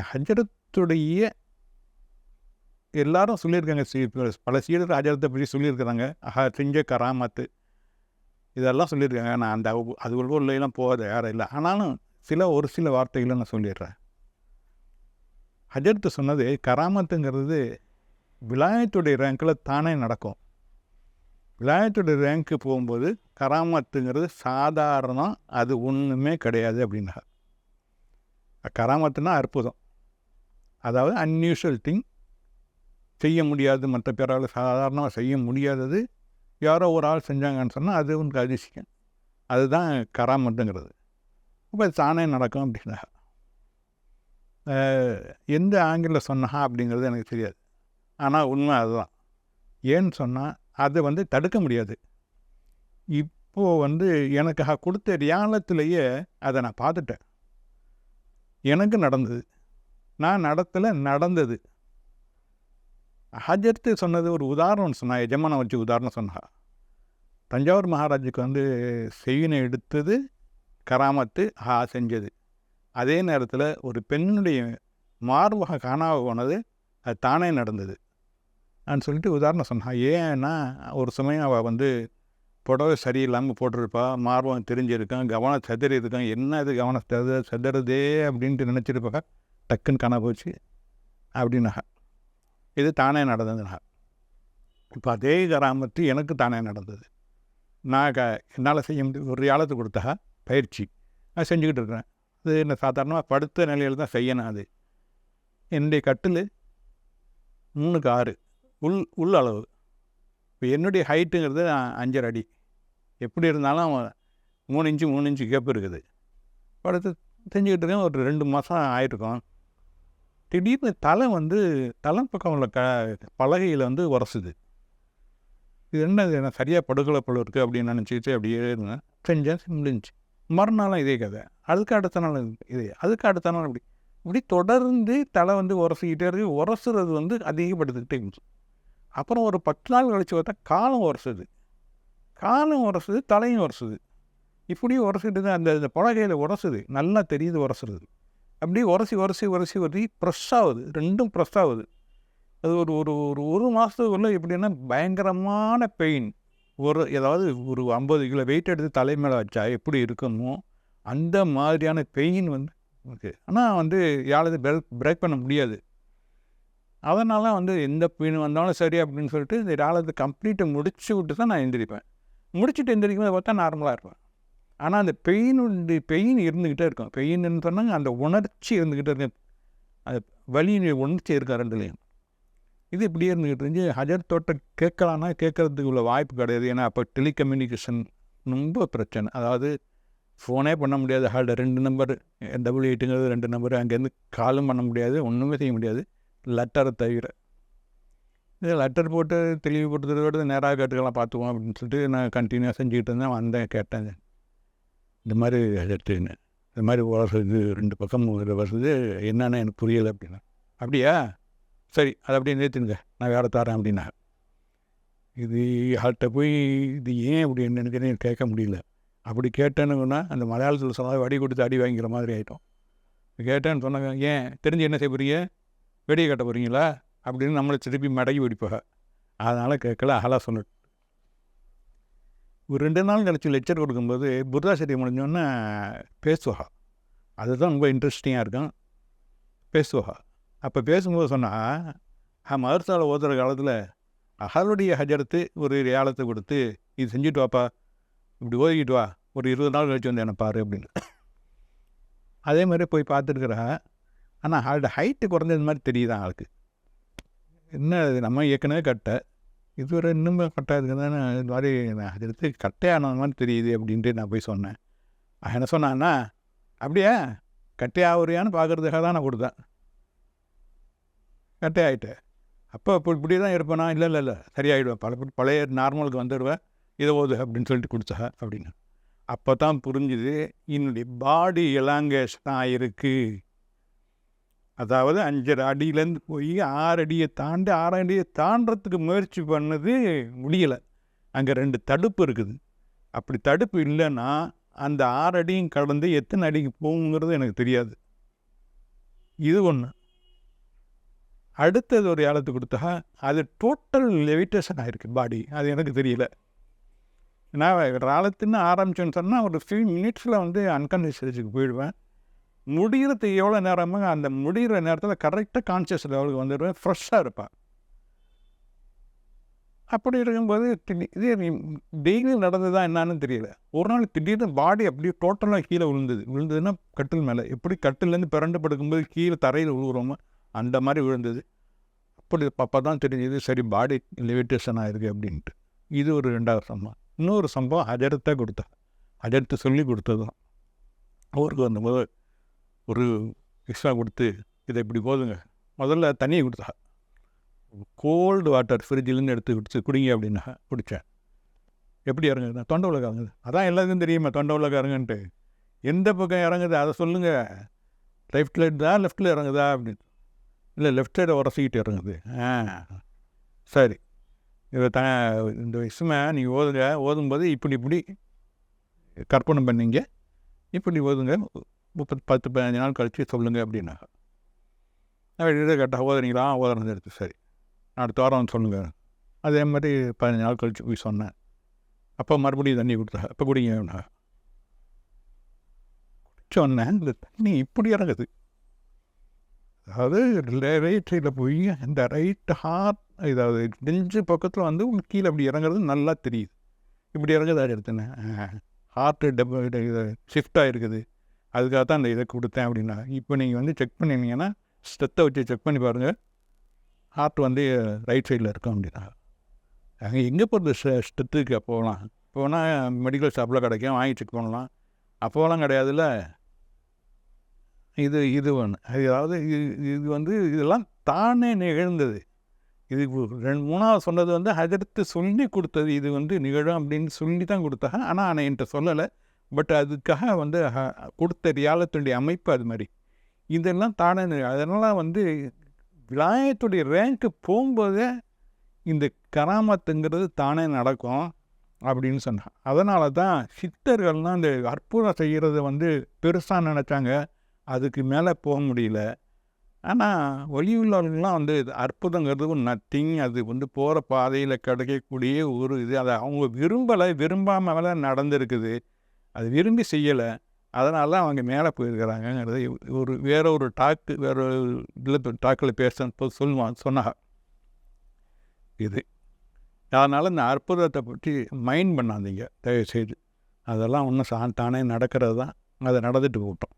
ஹஜரத்துடைய எல்லாரும் சொல்லியிருக்காங்க பல சீடர் ஹஜரத்தை பற்றி சொல்லியிருக்கிறாங்க. அஹா செஞ்ச கராமத்து. இதெல்லாம் சொல்லியிருக்காங்க. நான் அந்த அது உள்ளெல்லாம் போகாத யாரும் இல்லை. ஆனாலும் சில ஒரு சில வார்த்தைகளை நான் சொல்லிடுறேன். ஹஜரத்து சொன்னது கராமத்துங்கிறது விலாயத்துடைய ரேங்கில் தானே நடக்கும். விலாயத்துடைய ரேங்க்கு போகும்போது கராமத்துங்கிறது சாதாரணம் அது ஒன்றுமே கிடையாது அப்படின்னா கராமத்துனா அற்புதம். அதாவது அன்யூஷுவல் திங் செய்ய முடியாது. மற்ற பேரால் சாதாரணமாக செய்ய முடியாதது. யாரோ ஒரு ஆள் செஞ்சாங்கன்னு சொன்னால் அது உனக்கு அதிசயம். அதுதான் கராமத்துங்கிறது. அப்போ தானே நடக்கும் அப்படின்னா. எந்த ஆங்கிளில் சொன்னா அப்படிங்கிறது எனக்கு தெரியாது. ஆனால் உண்மை அதுதான். ஏன்னு சொன்னால் அதை வந்து தடுக்க முடியாது. இப்போது வந்து எனக்கு கொடுத்த ரியாலத்திலேயே அதை நான் பார்த்துட்டேன். எனக்கு நடந்தது. நான் நடத்தலை நடந்தது. ஹஜர்த்து சொன்னது ஒரு உதாரணம் சொன்னா எஜமானை வச்சு உதாரணம் சொன்னா. தஞ்சாவூர் மகாராஜுக்கு வந்து செய்யினை எடுத்தது கராமத்து ஹா செஞ்சது. அதே நேரத்தில் ஒரு பெண்ணுடைய மார்பக காணாம போனது அது தானே நடந்தது. நான் சொல்லிட்டு உதாரணம் சொன்னான் ஏன்னா ஒரு சமயம் அவள் வந்து புடவை சரியில்லாமல் போட்டிருப்பா மார்பகம் தெரிஞ்சிருக்கான் கவனம் செதறி இருக்கான் என்ன இது கவனம் செத செதறதே அப்படின்ட்டு நினச்சிருப்பா. டக்குன்னு காணா போச்சு அப்படின்னா இது தானே நடந்ததுனா இப்போ அதே கிராமத்து எனக்கு தானே நடந்தது. நான் க என்னால் செய்ய முடியும் ஒரு ஆழத்து கொடுத்தா பயிற்சி. நான் செஞ்சுக்கிட்டு இருக்கிறேன். அது என்ன சாதாரணமாக படுத்த நிலையில் தான் செய்யணும் அது. என்னுடைய கட்டில் மூணுக்கு ஆறு. உள் உள் அளவு. இப்போ என்னுடைய ஹைட்டுங்கிறது அஞ்சரை அடி. எப்படி இருந்தாலும் மூணு இன்ச்சு மூணு இன்ச்சு கேப் இருக்குது. படுத்து செஞ்சுக்கிட்டு இருக்கேன். ஒரு ரெண்டு மாதம் ஆகிருக்கோம் திடீர்னு தலை வந்து தலை பக்கம் உள்ள க பலகையில் வந்து உரசுது. இது என்ன எனக்கு சரியாக படுகொலை போல இருக்குது அப்படின்னு நினச்சிட்டு அப்படியே இருந்தேன். செஞ்சேன் முடிஞ்சு மறுநாளும் இதே கதை. அதுக்கு அடுத்த நாள் இதே அதுக்கு அடுத்த நாள் அப்படி இப்படி தொடர்ந்து தலை வந்து உரசிக்கிட்டே இருக்கு. உரசுறது வந்து அதிகப்படுத்திக்கிட்டே இருந்துச்சு. அப்புறம் ஒரு பத்து நாள் கழிச்சு பார்த்தா காலம் உரசுது. காலம் உரசுது தலையும் உரசுது. இப்படி உரசிட்டு தான் அந்த இந்த பலகையில் உரசுது. நல்லா தெரியுது உரசுறது. அப்படியே உரசி உரசி உரசி உரசி ப்ரெஷ் ஆகுது. ரெண்டும் ப்ரெஷ் ஆகுது. அது ஒரு ஒரு ஒரு ஒரு மாதத்துக்குள்ளே எப்படின்னா பயங்கரமான பெயின் ஒரு ஏதாவது ஒரு ஐம்பது கிலோ வெயிட் எடுத்து தலை மேலே வச்சா எப்படி இருக்கணுமோ அந்த மாதிரியான பெயின் வந்து ஓகே ஆனால் வந்து யாராவது பிரேக் பிரேக் பண்ண முடியாது. அதனால் வந்து எந்த பெயின் வந்தாலும் சரி அப்படின்னு சொல்லிட்டு இந்த யாராவது கம்ப்ளீட்டை முடிச்சு விட்டு தான் நான் எந்திரிப்பேன். முடிச்சுட்டு எந்திரிக்கும் போது பார்த்தா நார்மலாக இருப்பேன். ஆனால் அந்த பெயினுடைய பெயின் இருந்துக்கிட்டே இருக்கும். பெயின்னு சொன்னாங்க அந்த உணர்ச்சி இருந்துக்கிட்டே இருக்கு. அது வலியினுடைய உணர்ச்சி இருக்கா ரெண்டுலேயும். இது இப்படியே இருந்துக்கிட்டு இருந்துச்சு ஹஜர் தோட்டம் கேட்கலான்னா கேட்கறதுக்கு உள்ள வாய்ப்பு கிடையாது. ஏன்னா அப்போ டெலிகம்யூனிகேஷன் ரொம்ப பிரச்சனை. அதாவது ஃபோனே பண்ண முடியாது. ஹால்ட ரெண்டு நம்பர் டபுள் எயிட்டுங்கிறது ரெண்டு நம்பர் அங்கேருந்து காலும் பண்ண முடியாது. ஒன்றுமே செய்ய முடியாது. லெட்டரை தவிர. இது லெட்டர் போட்டு தெளிவுபடுத்துறதோட நேராக கேட்டுக்கலாம் பார்த்துக்குவோம் அப்படின்னு சொல்லிட்டு நான் கண்டினியூவாக செஞ்சுக்கிட்டு இருந்தேன். வந்தேன் கேட்டேன். இந்த மாதிரி இந்த மாதிரி வசதி ரெண்டு பக்கம் வசதி என்னென்னு எனக்கு புரியலை அப்படின்னா அப்படியா? சரி அதை அப்படியே நிறுத்துங்க நான் வேறு தரேன் அப்படின்னா இது ஆள்கிட்ட போய் இது ஏன் இப்படி என்னன்னு கேட்க முடியல. அப்படி கேட்டேன்னு அந்த மலையாளத்தில் சொன்னால் வடி கொடுத்து அடி வாங்கிக்கிற மாதிரி ஆகிட்டோம் கேட்டேன்னு சொன்னாங்க ஏன்? தெரிஞ்சு என்ன செய்ய போகிறீங்க வெடியை கட்ட போகிறீங்களா அப்படின்னு நம்மளை திருப்பி மடங்கி பிடிப்பாங்க அதனால் கேட்கல அகலா சொன்ன ஒரு ரெண்டு நாள் கழிச்சு லெக்சர் கொடுக்கும்போது புத்தாசரி முடிஞ்சோன்னே பேசுவா. அதுதான் ரொம்ப இன்ட்ரெஸ்டிங்காக இருக்கும். பேசுவா. அப்போ பேசும்போது சொன்னால் மதர்சாவில் ஓதுற காலத்தில் அகருடைய ஹஜரத்து ஒரு ஏலத்தை கொடுத்து இது செஞ்சுட்டு வாப்பா இப்படி ஓதிக்கிட்டு வா ஒரு இருபது நாள் கழிச்சு வந்து என்னை பாரு அப்படின்னு. அதே மாதிரி போய் பார்த்துருக்குறா. ஆனால் அவளோட ஹைட்டு குறைஞ்சது மாதிரி தெரியுதான் ஆளுக்கு. என்ன நம்ம ஏற்கனவே கட்டை இதுவரை இன்னுமே கட்டாக இருக்குதானே இது மாதிரி நான் அது எடுத்து கட்டையான மாதிரி தெரியுது அப்படின்ட்டு நான் போய் சொன்னேன். அவன் என்ன சொன்னான்னா அப்படியே? கட்டையாகுறியான்னு பார்க்குறதுக்காக தான் நான் கொடுத்தேன். கட்டை ஆகிட்டேன் அப்போ இப்போ இப்படி தான் இருப்பேனா? இல்லை இல்லை இல்லை. சரியாயிடுவேன் பல பழைய நார்மலுக்கு வந்துடுவேன். இதை ஓது அப்படின்னு சொல்லிட்டு கொடுத்தா அப்படின்னு. அப்போ தான் புரிஞ்சுது என்னுடைய பாடி எலாங்கேஷ் தான் இருக்குது அதாவது அஞ்சரை அடியிலேருந்து போய் ஆறு அடியை தாண்டி ஆறு அடியை தாண்டறதுக்கு முயற்சி பண்ணது முடியலை. அங்கே ரெண்டு தடுப்பு இருக்குது. அப்படி தடுப்பு இல்லைன்னா அந்த ஆறு அடியும் கடந்து எத்தனை அடிக்கு போகுங்கிறது எனக்கு தெரியாது. இது ஒன்று அடுத்தது ஒரு ஏலத்து கொடுத்தா அது டோட்டல் லெவிட்டேஷன் ஆகிருக்கு பாடி அது எனக்கு தெரியல. நான் ஆழத்துன்னு ஆரம்பிச்சோன்னு சொன்னால் ஒரு ஃபியூ மினிட்ஸில் வந்து அன்கான்ஷியஸுக்கு போயிடுவேன். முடிகிறது எவ்வளோ நேரமாக அந்த முடிகிற நேரத்தில் கரெக்டாக கான்சியஸ் லெவலுக்கு வந்துடுவேன் ஃப்ரெஷ்ஷாக இருப்பேன் அப்படி இருக்கும்போது இதே இது டெய்லி நடந்ததா என்னன்னு தெரியல. ஒரு நாள் திடீர்னு பாடி அப்படியே டோட்டலாக கீழே விழுந்தது. விழுந்ததுன்னா கட்டில் மேலே. எப்படி கட்டிலேருந்து பிறண்டு படுக்கும்போது கீழே தரையில் விழுகிறோமோ அந்த மாதிரி விழுந்தது. அப்படி அப்போ தான் தெரிஞ்சது சரி பாடி லிமிட்டேஷன் ஆகிருக்கு அப்படின்ட்டு. இது ஒரு ரெண்டாவது சம்பவம். இன்னொரு சம்பவம் அஜரத்தை கொடுத்தா. அஜரத்தை சொல்லி கொடுத்தது தான் அவருக்கு வந்தபோது ஒரு எக்ஸ்ட்ரா கொடுத்து இதை இப்படி போதுங்க. முதல்ல தண்ணியை கொடுத்தா. கோல்டு வாட்டர் ஃப்ரிட்ஜிலேருந்து எடுத்து குடிச்சு குடிங்க அப்படின்னா குடித்தேன் எப்படி இறங்குது தொண்டை உலகம் இறங்குது. அதான் எல்லாத்துக்கும் தெரியுமா தொண்டை உலகம் இறங்குன்ட்டு. எந்த பக்கம் இறங்குது அதை சொல்லுங்கள் லெஃப்டில் தான் லெஃப்ட்டில் இறங்குதா அப்படின்னு. இல்லை லெஃப்ட் சைடை உரசிக்கிட்டு இறங்குது. ஆ சரி. இதை த இந்த விஷயமா நீங்கள் ஓதுங்க. ஓதும்போது இப்படி இப்படி கற்பனை பண்ணீங்க. இப்படி ஓதுங்க. முப்பத்தி பத்து பதினஞ்சு நாள் கழித்து சொல்லுங்கள் அப்படின்னாங்க. நான் இதை கேட்டால் ஓதுறீங்களா ஓதுறது எடுத்து சரி அடுத்த வாரம் வந்து சொல்லுங்கள் அதே மாதிரி பதினஞ்சு நாள் கழித்து போய் சொன்னேன். அப்போ மறுபடியும் தண்ணி கொடுத்தா அப்போ குடிங்க அப்படின்னா சொன்னேன் இந்த தண்ணி இப்படி இறங்குது. அதாவது ரைட் சைடில் போய் இந்த ரைட் ஹார்ட் இதாவது நெஞ்சு பக்கத்தில் வந்து உங்களுக்கு கீழே அப்படி இறங்குறது நல்லா தெரியுது. இப்படி இறங்குதா எடுத்துனேன் ஹார்ட்டு டெப் ஷிஃப்ட் ஆகிருக்குது அதுக்காக தான் அந்த இதை கொடுத்தேன் அப்படின்னா இப்போ நீங்கள் வந்து செக் பண்ணினீங்கன்னா ஸ்டெத்தை வச்சு செக் பண்ணி பாருங்கள் ஹார்ட் வந்து ரைட் சைடில் இருக்கும் அப்படின்னா அங்கே எங்கே போகிறது ஸ்டெத்துக்கு போகலாம் போனால் மெடிக்கல் ஷாப்பில் கிடைக்கும் வாங்கி செக் பண்ணலாம். அப்போலாம் கிடையாதுல்ல? இது இது ஒன்று அதாவது இது இது வந்து இதெல்லாம் தானே நிகழ்ந்தது. இது ஒரு ரெண்டு மூணாவது சொன்னது வந்து அதற்கு சொல்லி கொடுத்தது இது வந்து நிகழும் அப்படின்னு சொல்லி தான் கொடுத்தாங்க ஆனால் ஆனால் என்கிட்ட சொல்லலை. பட் அதுக்காக வந்து கொடுத்த ரியாலத்துடைய அமைப்பு அது மாதிரி. இதெல்லாம் தானே அதெல்லாம் வந்து விலாயத்துடைய ரேங்க்கு போகும்போதே இந்த கராமத்துங்கிறது தானே நடக்கும் அப்படின்னு சொன்னான் அதனால தான் சித்தர்கள்லாம் இந்த அற்புதம் செய்கிறது வந்து பெருசாக நினச்சாங்க. அதுக்கு மேலே போக முடியல. ஆனால் வழியுள்ளவர்கள்லாம் வந்து அற்புதங்கிறது ஒரு நத்திங் அது வந்து போகிற பாதையில் கிடைக்கக்கூடிய ஒரு இது. அதை அவங்க விரும்பலை விரும்பாமல் நடந்திருக்குது. அது விரும்பி செய்யலை. அதனால தான் அவங்க மேலே போயிருக்கிறாங்கங்கிறது ஒரு வேற ஒரு டாக்கு வேற ஒரு இதில் டாக்கில் பேச சொல்லுவான் சொன்னாங்க. இது. அதனால் இந்த அற்புதத்தை பற்றி மைண்ட் பண்ணாதீங்க. தயவுசெய்து. அதெல்லாம் ஒன்றும் சா தானே நடக்கிறது தான் அதை நடந்துட்டு போட்டோம்